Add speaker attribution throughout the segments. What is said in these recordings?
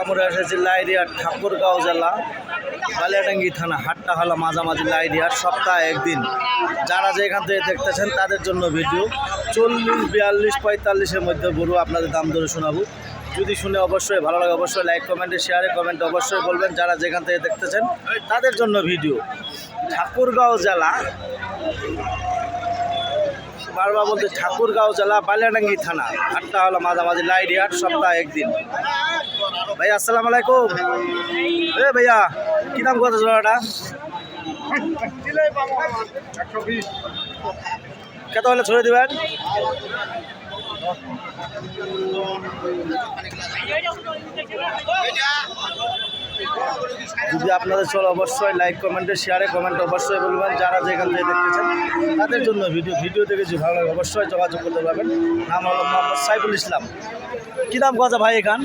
Speaker 1: আমরা ঠাকুরগাঁও জেলা কালিয়াটাঙ্গি থানা হাটটা হলো মাঝামাঝি লাইরিয়ার সপ্তাহে একদিন। যারা যে এখান থেকে দেখতেছেন, তাদের জন্য ভিডিও। চল্লিশ, বিয়াল্লিশ, পঁয়তাল্লিশের মধ্যে গরু আপনাদের দাম ধরে শোনাবো। যদি শুনে অবশ্যই ভালো লাগে, অবশ্যই লাইক কমেন্টে শেয়ারে কমেন্টে অবশ্যই বলবেন। যারা যেখান থেকে দেখতেছেন, তাদের জন্য ভিডিও। ঠাকুরগাঁও জেলা, বারবার বলতে ঠাকুরগাঁও জেলা, বালিয়াডাঙ্গি থানা হাটটা হলো মাঝামাঝি লাইডি হাট সপ্তাহে একদিন। ভাই, আসসালামু আলাইকুম। এ ভাইয়া, কি দাম কত জোড়াটা কত হলে ছড়ে দিবেন? যদি আপনাদের চলো, অবশ্যই লাইক কমেন্টে শেয়ারে কমেন্ট অবশ্যই বলবেন। যারা যেখান থেকে দেখতেছেন, তাদের জন্য ভিডিও ভিডিও দেখেছি ভালো লাগে, অবশ্যই যোগাযোগ করতে পারবেন। নাম হলো মোহাম্মদ সাইফুল ইসলাম। কী দাম কথা ভাই এখান?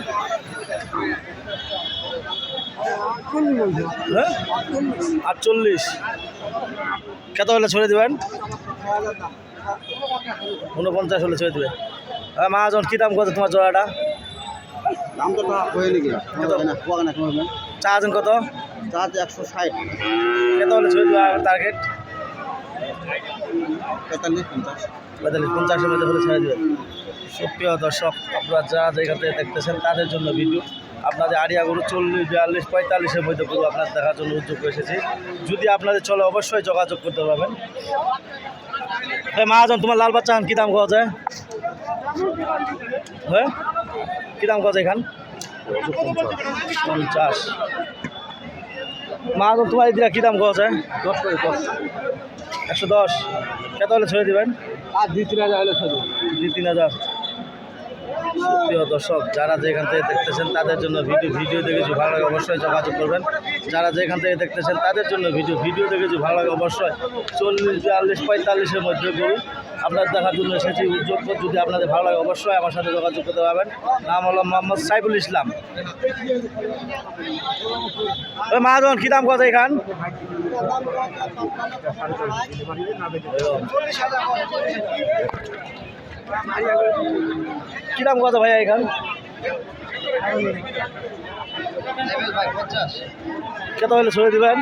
Speaker 1: হ্যাঁ? আটচল্লিশ। কত হলে ছড়ে দেবেন? উনপঞ্চাশ হলে ছড়ে দেবে হ্যাঁ মহাজন কী দাম কত তোমার জোড়াটা? চা আছেন কত?
Speaker 2: চার্জ একশো ষাট।
Speaker 1: কত হলে ছড়ে দেবে টার্গেট
Speaker 2: পঁয়তাল্লিশ পঞ্চাশ।
Speaker 1: পঁয়তাল্লিশ পঞ্চাশের মধ্যে হলে ছেড়ে দেবেন। সুপ্রিয় দর্শক আপনারা যারা থেকে দেখতেছেন তাদের জন্য ভিডিও আপনাদের আড়িয়া গরু চল্লিশ বিয়াল্লিশ পঁয়তাল্লিশের মধ্যে গরু আপনার দেখার জন্য উদ্যোগ এসেছি। যদি আপনাদের চলে অবশ্যই যোগাযোগ করতে পারবেন। মহাজন তোমার লাল বাচ্চা কী দাম যায় হ্যাঁ? কী দাম যায় এখান? পঞ্চাশ। মহাজন তোমার এদিকে কী দাম যায়
Speaker 2: দশ করে দশ।
Speaker 1: একশো দশ। কত হলে ছেড়ে দেবেন?
Speaker 2: আর দুই তিন হাজার হলে শুধু
Speaker 1: দুই তিন হাজার। প্রিয় দর্শক, যারা যেখান থেকে দেখতেছেন তাদের জন্য ভিডিও ভিডিও দেখে দেখেছি ভালো লাগে অবশ্যই যোগাযোগ করবেন। যারা যেখান থেকে দেখতেছেন তাদের জন্য ভিডিও ভিডিও দেখে দেখেছি ভালো লাগে অবশ্যই চল্লিশ, বিয়াল্লিশ, পঁয়তাল্লিশের মধ্যে গরু আপনার দেখার জন্য এসেছি উদ্যোগ যদি আপনাদের ভালো লাগে অবশ্যই আমার সাথে যোগাযোগ করতে পারবেন। নাম হলো মোহাম্মদ সাইফুল ইসলাম। ওই মহাজন, কী দাম কথা এখান? কী দাম কত ভাইয়া এখান? কত হলে ছড়ে দিবেন?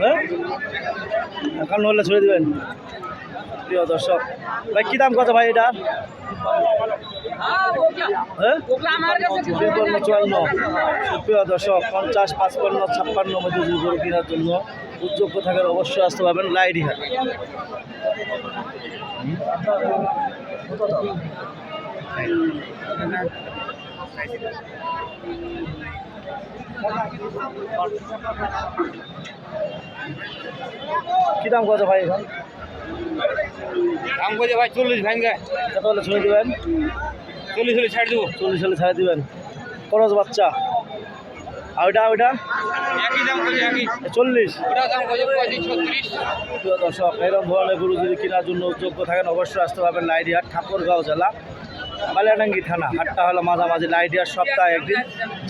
Speaker 1: হ্যাঁ? হলে ছড়ে দিবেন। প্রিয় দর্শক, ভাই, কী দাম কত ভাই এটা? হ্যাঁ? তিপ্পান্ন চুয়ান্ন প্রিয় দর্শক, পঞ্চাশ জন্য অবশ্যই আসতে পারবেন লাইডি হাট কী দাম কত ভাই এখন?
Speaker 2: দাম করে ভাই চল্লিশ ভাঙ্গে
Speaker 1: কত হলে ছড়ে দেবেন?
Speaker 2: চল্লিশ হলে ছাড় দেবো।
Speaker 1: চল্লিশ হলে ছাড়ে দিবেন। খরচ বাচ্চা। আর ওইটা ওইটা? চল্লিশ। দর্শক এরকম ধরনের গরু যদি কেনার জন্য যোগ্য থাকেন অবশ্যই আসতে পারবেন লাইডিহাট ঠাকুরগাঁও জেলা। বালিয়াডাঙ্গি থানা হাটটা হলো মাঝামাঝি লাইডিহাট সপ্তাহে একদিন।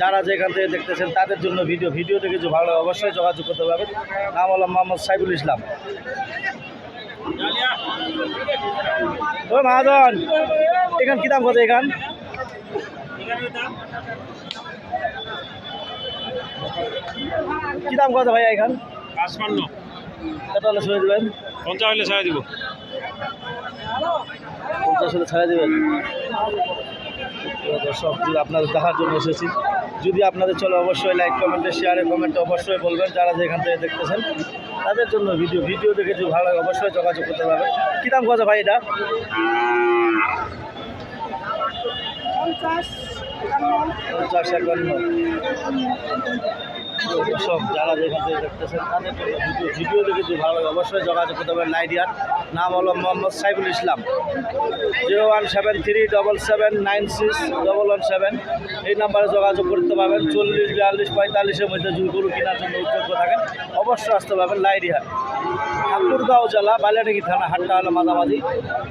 Speaker 1: যারা যেখান থেকে দেখতেছেন তাদের জন্য ভিডিও। ভিডিও দেখে যদি ভালো অবশ্যই যোগাযোগ করতে পারবেন। নাম হলো মোহাম্মদ সাইফুল ইসলাম। ও মহাজন এখান কী দাম কত এখান? কী দাম কত ভাইয়া এখান?
Speaker 2: পাঁচপান্ন।
Speaker 1: কত হলে শুনে দেবেন?
Speaker 2: পঞ্চাশ হলে ছাড় দিব।
Speaker 1: পঞ্চাশ হলে ছাড়া দেবেন? দর্শক আপনাদের দেখার জন্য এসেছি যদি আপনাদের চলে অবশ্যই লাইক কমেন্টে শেয়ারে কমেন্টে অবশ্যই বলবেন যারা যেখান থেকে দেখতেছেন। তাদের জন্য ভিডিও ভিডিও দেখে যদি ভালো লাগে অবশ্যই যোগাযোগ করতে পারবেন। কী দাম কত ভাই এটা? পঞ্চাশ একান্ন। সব যারা যেখান থেকে দেখতেছেন, তাদের ভিডিও ভিডিও দেখে যদি ভালো লাগে, অবশ্যই যোগাযোগ করতে পারেন নাইডিয়ার নাম হলো Mohammad Saiful Islam. Zero one seven three double seven nine six double one seven. এই নাম্বারে যোগাযোগ করতে পারবেন। চল্লিশ, বিয়াল্লিশ, পঁয়তাল্লিশের মধ্যে যদি গরু কেনার জন্য উদ্যোগ থাকেন। অবশ্যই আসতে পারবেন লাইডিহাট ঠাকুরগাঁও জেলা, বালিয়াডাঙ্গি থানা, হাটটা হলো মাঝামাঝি।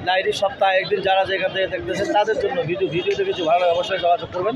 Speaker 1: লাইডি সপ্তাহে একদিন যারা যেখান থেকে দেখতেছেন, তাদের জন্য ভিডিও ভিডিও দেখে যদি ভালো লাগে, অবশ্যই যোগাযোগ করবেন।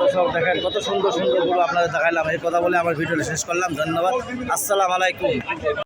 Speaker 1: দর্শক, দেখেন কত সুন্দর সুন্দর গরু আপনাদের দেখালাম এই কথা বলে আমার ভিডিওটা শেষ করলাম। ধন্যবাদ। আসসালাম আলাইকুম।